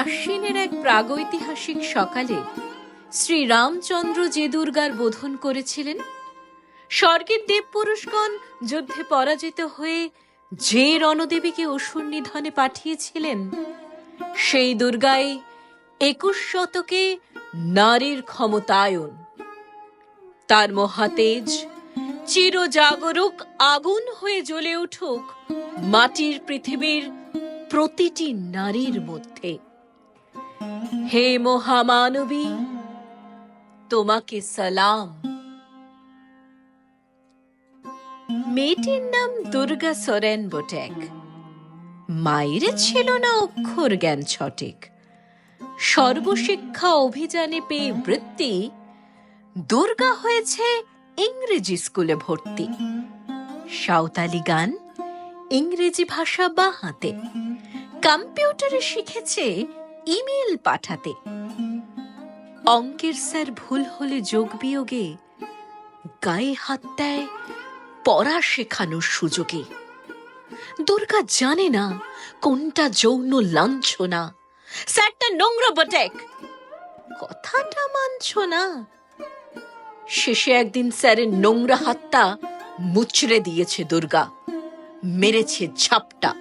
আশ্বিনের এক প্রাগৈতিহাসিক সকালে শ্রী রামচন্দ্র যে দুর্গার বোধন করেছিলেন, স্বর্গের দেব পুরুষগণ যুদ্ধে পরাজিত হয়ে যে রণদেবীকে অসুর নিধনে পাঠিয়েছিলেন, সেই দুর্গায় একুশ শতকে নারীর ক্ষমতায়ন। তার মহাতেজ চিরজাগরুক আগুন হয়ে জ্বলে উঠুক মাটির পৃথিবীর প্রতিটি নারীর মধ্যে। হে মহামানবী, তোমাকে সালাম। মেয়েটির নাম দুর্গা সোরেন বোটেক। মায়ের ছিল না অক্ষর জ্ঞান ছটেক সর্বশিক্ষা অভিযানে পেয়ে বৃত্তি, দুর্গা হয়েছে ইংরেজি স্কুলে ভর্তি। সাঁওতালি গান, ইংরেজি ভাষা বা হাতে। কম্পিউটারে শিখেছে ইমেল পাঠাতে। অঙ্কের স্যার ভুল হলে যোগ বিয়োগে গায়ে হাত দেয় পড়া শেখানোর সুযোগে। দুর্গা জানে না কোনটা যৌন লাঞ্ছনা। স্যারটা নোংরা বটেক। কথাটা মানছ না। শেষে একদিন স্যারের নোংরা হাতটা মুচড়ে দিয়েছে দুর্গা। মেরেছে ঝাপটা।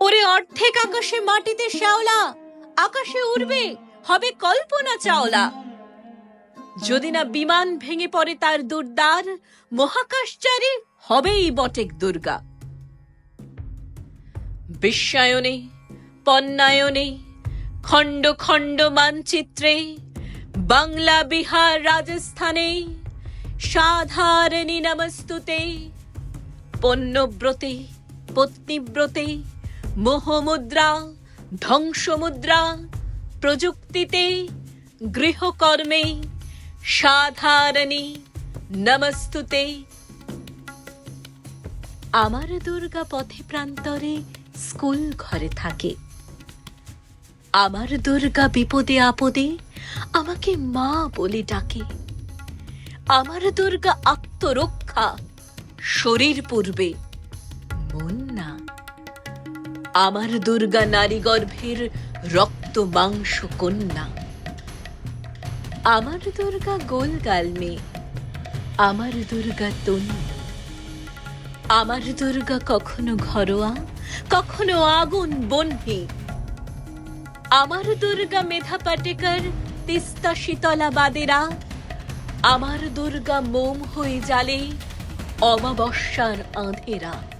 ওরে অর্ধেক আকাশে মাটিতে শ্যাওলা। আকাশে উড়বে, হবে কল্পনা চাওলা। যদি না বিমান ভেঙে পড়ে তার দুর্দার, মহাকাশচারী হবেই বটেক দুর্গা। বিশ্বায়নে পন্যায়নে খণ্ড খণ্ড মানচিত্রে, বাংলা, বিহার, রাজস্থানে, সাধারণী নমস্তুতে, পণ্যব্রতে, পত্নীব্রতে, মোহমুদ্রা ধ্বংসমুদ্রা, প্রযুক্তিতে, গৃহকর্মে, সাধারণী, নমস্তুতে। আমার দুর্গা পথে প্রান্তরে স্কুল ঘরে থাকে। আমার দুর্গা বিপদে আপদে আমাকে মা বলে ডাকে। আমার দুর্গা আত্মরক্ষা শরীর পূর্বে। মন না। আমার দুর্গা নারী গর্ভের রক্ত মাংস কন্যা। আমার দুর্গা গোল গাল মেয়ে আমার দুর্গা তনু। আমার দুর্গা কখনো ঘরোয়া, কখনো আগুন বন্যি আমার দুর্গা মেধা পাটেকার তিস্তা শীতলা বাদেরা। আমার দুর্গা মোম হয়ে জালে অমাবস্যার আঁধেরা।